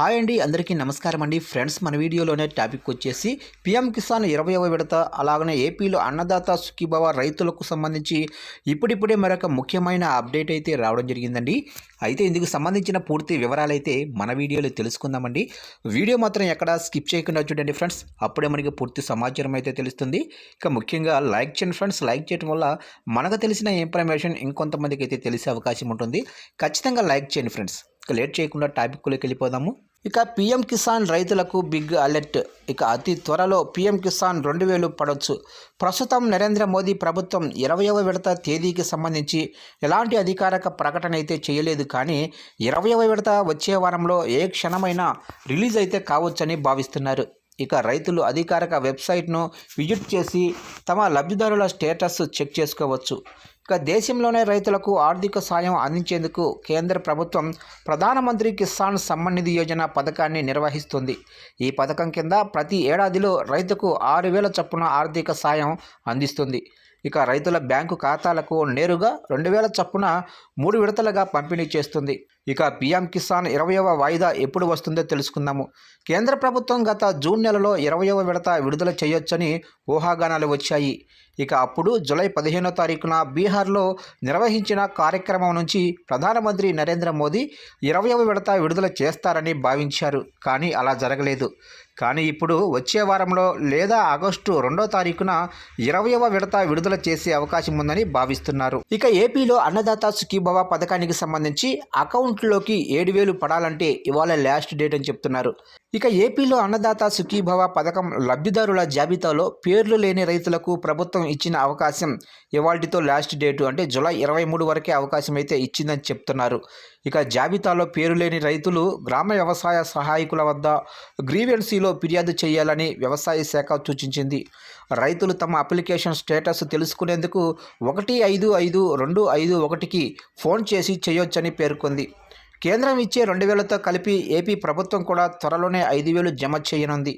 Hi అండి అందరికీ నమస్కారం అండి. ఫ్రెండ్స్ మన వీడియోలోనే టాపిక్ వచ్చేసి పిఎం కిసాన్ ఇరవైవ విడత అలాగనే ఏపీలో అన్నదాత సుఖీభావ రైతులకు సంబంధించి ఇప్పుడిప్పుడే మరొక ముఖ్యమైన అప్డేట్ అయితే రావడం జరిగిందండి. అయితే ఇందుకు సంబంధించిన పూర్తి వివరాలు అయితే మన వీడియోలో తెలుసుకుందామండి. వీడియో మాత్రం ఎక్కడ స్కిప్ చేయకుండా చూడండి ఫ్రెండ్స్. అప్పుడే మనకి పూర్తి సమాచారం అయితే తెలుస్తుంది. ఇక ముఖ్యంగా లైక్ చేయండి ఫ్రెండ్స్. లైక్ చేయడం వల్ల మనకు తెలిసిన ఇన్ఫర్మేషన్ ఇంకొంతమందికి అయితే తెలిసే అవకాశం ఉంటుంది. ఖచ్చితంగా లైక్ చేయండి ఫ్రెండ్స్. లేట్ చేయకుండా టాపిక్లోకి వెళ్ళిపోదాము. ఇక పిఎం కిసాన్ రైతులకు బిగ్ అలర్ట్. ఇక అతి త్వరలో పిఎం కిసాన్ రెండు వేలు పడవచ్చు ప్రస్తుతం నరేంద్ర మోదీ ప్రభుత్వం ఇరవయవ విడత తేదీకి సంబంధించి ఎలాంటి అధికారిక ప్రకటన అయితే చేయలేదు కానీ ఇరవయవ విడత వచ్చే వారంలో ఏ క్షణమైనా రిలీజ్ అయితే కావచ్చని భావిస్తున్నారు. ఇక రైతులు అధికారిక వెబ్సైట్ను విజిట్ చేసి తమ లబ్ధిదారుల స్టేటస్ చెక్ చేసుకోవచ్చు. ఇక దేశంలోనే రైతులకు ఆర్థిక సాయం అందించేందుకు కేంద్ర ప్రభుత్వం ప్రధానమంత్రి కిసాన్ సమ్మాన్ నిధి యోజన పథకాన్ని నిర్వహిస్తుంది. ఈ పథకం కింద ప్రతి ఏడాదిలో రైతుకు ఆరు వేల చొప్పున ఆర్థిక సాయం అందిస్తుంది. ఇక రైతుల బ్యాంకు ఖాతాలకు నేరుగా రెండు వేల చొప్పున మూడు విడతలుగా పంపిణీ చేస్తుంది. ఇక పీఎం కిసాన్ ఇరవయవ వాయిదా ఎప్పుడు వస్తుందో తెలుసుకుందాము. కేంద్ర ప్రభుత్వం గత జూన్ నెలలో ఇరవయవ విడత విడుదల చేయొచ్చని ఊహాగానాలు వచ్చాయి. ఇక అప్పుడు జూలై పదిహేనో తారీఖున బీహార్లో నిర్వహించిన కార్యక్రమం నుంచి ప్రధానమంత్రి నరేంద్ర మోదీ ఇరవయవ విడత విడుదల చేస్తారని భావించారు. కానీ అలా జరగలేదు. కానీ ఇప్పుడు వచ్చే వారంలో లేదా ఆగస్టు రెండో తారీఖున ఇరవయవ విడత విడుదల చేసే అవకాశం ఉందని భావిస్తున్నారు. ఇక ఏపీలో అన్నదాత సుఖీభవ పథకానికి సంబంధించి అకౌంట్ అకౌంట్లోకి ఏడు వేలు పడాలంటే ఇవాళ లాస్ట్ డేట్ అని చెప్తున్నారు. ఇక ఏపీలో అన్నదాత సుఖీభవ పథకం లబ్ధిదారుల జాబితాలో పేర్లు లేని రైతులకు ప్రభుత్వం ఇచ్చిన అవకాశం ఇవాళ్టితో లాస్ట్ డేటు అంటే జూలై ఇరవై మూడు వరకే అవకాశం అయితే ఇచ్చిందని చెప్తున్నారు. ఇక జాబితాలో పేరు లేని రైతులు గ్రామ వ్యవసాయ సహాయకుల వద్ద గ్రీవెన్సీలో ఫిర్యాదు చేయాలని వ్యవసాయ శాఖ సూచించింది. రైతులు తమ అప్లికేషన్ స్టేటస్ తెలుసుకునేందుకు ఒకటి ఐదు ఐదు రెండు ఐదు ఒకటికి ఫోన్ చేసి చేయొచ్చని పేర్కొంది. కేంద్రం ఇచ్చే రెండు వేలతో కలిపి ఏపీ ప్రభుత్వం కూడా త్వరలోనే ఐదు వేలు జమ చేయనుంది.